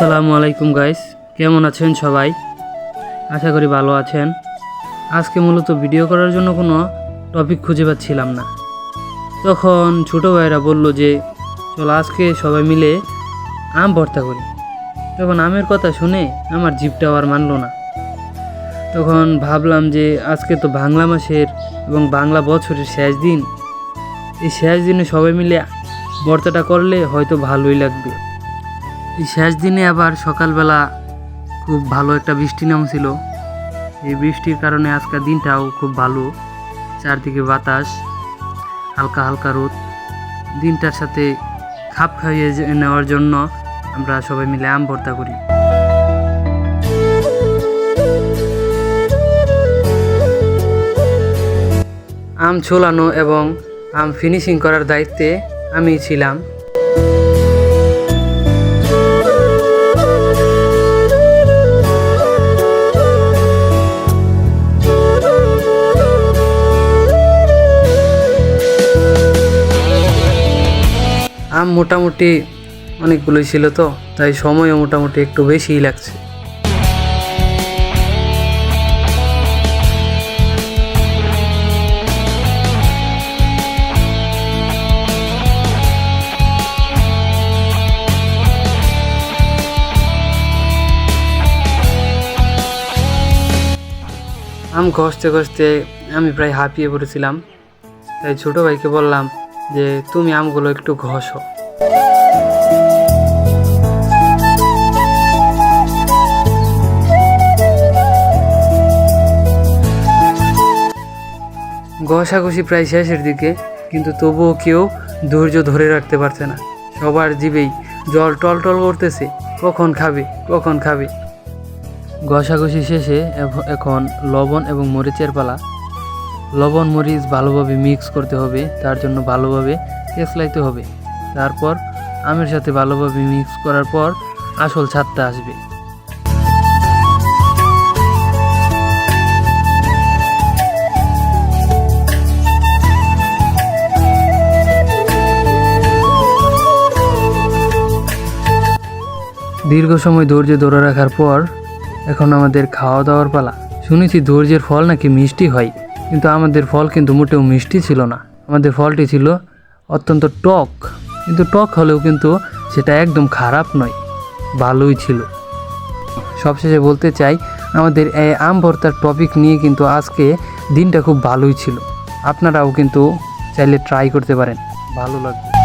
আসসালামু আলাইকুম গাইস কেমন আছেন সবাই? আশা করি ভালো আছেন। আজকে মূলত ভিডিও করার জন্য কোনো টপিক খুঁজে পাচ্ছিলাম না। তখন ছোটো ভাইরা বলল যে, চলো আজকে সবাই মিলে আম ভর্তা করি। তখন আমের কথা শুনে আমার জিপটাও আর মানলো না। তখন ভাবলাম যে, আজকে তো বাংলা মাসের এবং বাংলা বছরের শেষ দিন। এই শেষ দিনে সবাই মিলে ভর্তাটা করলে হয়তো ভালোই লাগবে। শেষ দিনে আবার সকালবেলা খুব ভালো একটা বৃষ্টি নামছিল। এই বৃষ্টির কারণে আজকের দিনটাও খুব ভালো। চারদিকে বাতাস, হালকা হালকা রোদ। দিনটার সাথে খাপ খাইয়ে নেওয়ার জন্য আমরা সবাই মিলে আম ভর্তা করি। আম ছোলানো এবং আম ফিনিশিং করার দায়িত্বে আমি ছিলাম। মোটামুটি অনেকগুলোই ছিল তো, তাই সময়ও মোটামুটি একটু বেশিই লাগছে। আম ঘষতে ঘষতে আমি প্রায় হাঁপিয়ে পড়েছিলাম। তাই ছোটো ভাইকে বললাম যে, তুমি আমগুলো একটু ঘষো। ঘষাঘষি প্রায় শেষের দিকে, কিন্তু তবুও কেউ ধৈর্য ধরে রাখতে পারছে না। সবার জিভেই জল টল টল করতেছে, কখন খাবে কখন খাবে। ঘষাঘষি শেষে এখন লবণ এবং মরিচের পালা। লবণ, মরিচ ভালোভাবে মিক্স করতে হবে, তার জন্য ভালোভাবে তেসলাইতে হবে। তারপর আমের সাথে ভালোভাবে মিক্স করার পর আসল ছাদটা আসবে। দীর্ঘ সময় ধৈর্য ধরে রাখার পর এখন আমাদের খাওয়া দাওয়ার পালা। শুনেছি ধৈর্যের ফল নাকি মিষ্টি হয়, কিন্তু আমাদের ফল কিন্তু মোটেও মিষ্টি ছিল না। আমাদের ফলটি ছিল অত্যন্ত টক। কিন্তু টক হলেও কিন্তু সেটা একদম খারাপ নয়, ভালোই ছিল। সবশেষে বলতে চাই, আমাদের এই আম ভর্তার টপিক নিয়ে কিন্তু আজকে দিনটা খুব ভালোই ছিল। আপনারাও কিন্তু চাইলে ট্রাই করতে পারেন, ভালো লাগবে।